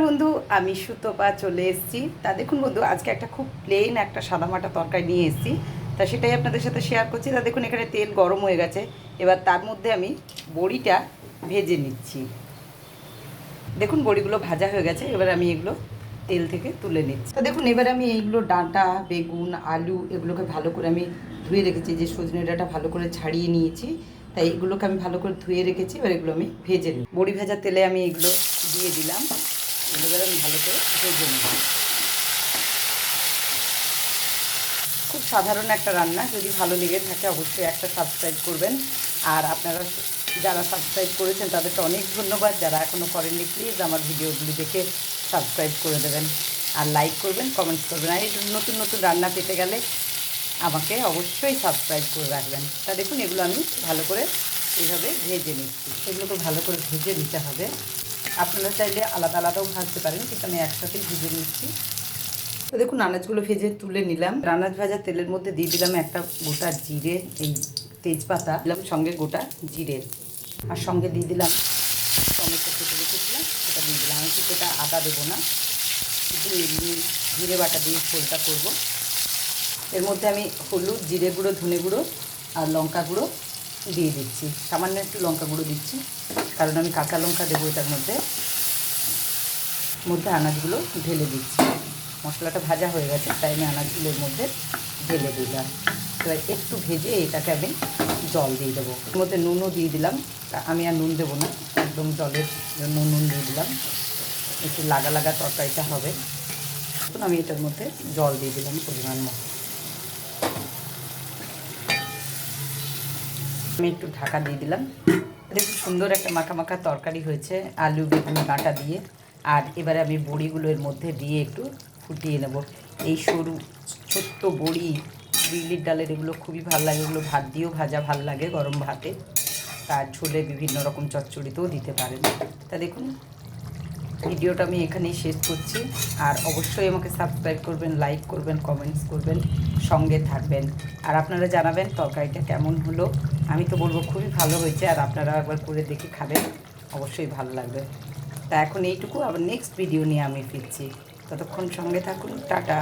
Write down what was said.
বন্ধু, আমি সুতপা চলে এসেছি। তা দেখুন বন্ধু, আজকে একটা খুব প্লেন একটা সাদামাটা তরকারি নিয়ে এসেছি। তা সেটাই আপনাদের সাথে শেয়ার করছি। তা দেখুন, এখানে তেল গরম হয়ে গেছে। এবার তার মধ্যে আমি বড়িটা ভেজে নিচ্ছি। দেখুন, বড়িগুলো ভাজা হয়ে গেছে। এবার আমি এগুলো তেল থেকে তুলে নিচ্ছি। তা দেখুন, এবার আমি এইগুলো ডাঁটা, বেগুন, আলু এগুলোকে ভালো করে আমি ধুয়ে রেখেছি। যে সজনে ডাঁটা ভালো করে ছাড়িয়ে নিয়েছি। তাই এগুলোকে আমি ভালো করে ধুয়ে রেখেছি। এবার এগুলো আমি ভেজে নিই বড়ি ভাজা তেলে আমি এগুলো দিয়ে দিলাম। এগুলো আমি ভালো করে ভেজে নিই। খুব সাধারণ একটা রান্না, যদি ভালো লেগে থাকে অবশ্যই একটা সাবস্ক্রাইব করবেন। আর আপনারা যারা সাবস্ক্রাইব করেছেন, তাদেরকে অনেক ধন্যবাদ। যারা এখনও করেননি প্লিজ আমার ভিডিওগুলি দেখে সাবস্ক্রাইব করে দেবেন। আর লাইক করবেন কমেন্টস করবেন। আর এই নতুন নতুন রান্না পেতে গেলে আমাকে অবশ্যই সাবস্ক্রাইব করে রাখবেন। তা দেখুন, এগুলো আমি ভালো করে এইভাবে ভেজে নিচ্ছি। এগুলোকে ভালো করে ভেজে নিতে হবে। আপনারা চাইলে আলাদা আলাদাও ভাজতে পারেন, কিন্তু আমি একসাথেই ভেজে নিচ্ছি। তো দেখুন, আনাজগুলো ভেজে তুলে নিলাম। আনাজ ভাজা তেলের মধ্যে দিয়ে দিলাম একটা গোটা জিরে, এই তেজপাতা, দিলাম সঙ্গে গোটা জিরে। আর সঙ্গে দিয়ে দিলাম টমেটো কেটে রেখেছিলাম, সেটা দিয়ে দিলাম। আমি কিন্তু এটা আদা দেবো না শুধু এমনি জিরে বাটা দিয়ে ঝোলটা করব। এর মধ্যে আমি হলুদ, জিরে গুঁড়ো, ধনে গুঁড়ো আর লঙ্কা গুঁড়ো দিয়ে দিচ্ছি। সামান্য একটু লঙ্কা গুঁড়ো দিচ্ছি। কারণ আমি কাঁচা লঙ্কা দেবো এটার মধ্যে। মধ্যে আনাজগুলো ঢেলে দিচ্ছি। মশলাটা ভাজা হয়ে গেছে, তাই আমি আনাজগুলোর মধ্যে ঢেলে দিলাম। এবার একটু ভেজে এটাকে আমি জল দিয়ে দেবো। এর মধ্যে নুনও দিয়ে দিলাম। আমি আর নুন দেবো না, একদম জলের জন্য নুন দিয়ে দিলাম। একটু লাগা লাগা তরকারিটা হবে। এখন আমি এটার মধ্যে জল দিয়ে দিলাম পরিমাণ মতো। আমি একটু ঢাকা দিয়ে দিলাম। দেখুন সুন্দর একটা মাখা মাখা তরকারি হয়েছে, আলু, বেগুন কাঁটা দিয়ে। আর এবারে আমি বড়িগুলো এর মধ্যে দিয়ে একটু ফুটিয়ে নেব। এই সরু, ছোট্ট বড়ি বিউলির ডালের এগুলো খুবই ভালো লাগে। এগুলো ভাত দিয়েও ভাজা ভালো লাগে গরম ভাতে। তার ঝোলে বিভিন্ন রকম চচ্চড়িতেও দিতে পারেন। তা দেখুন ভিডিওটা আমি এখানেই শেষ করছি। আর অবশ্যই আমাকে সাবস্ক্রাইব করবেন লাইক করবেন কমেন্টস করবেন, সঙ্গে থাকবেন। আর আপনারা জানাবেন তরকারিটা কেমন হলো। আমি তো বলব খুবই ভালো হয়েছে, আর আপনারা একবার করে দেখে খাবেন। অবশ্যই ভালো লাগবে। তা এখন এইটুকু, আবার নেক্সট ভিডিও নিয়ে আমি ফিরছি। ততক্ষণ সঙ্গে থাকুন, টাটা।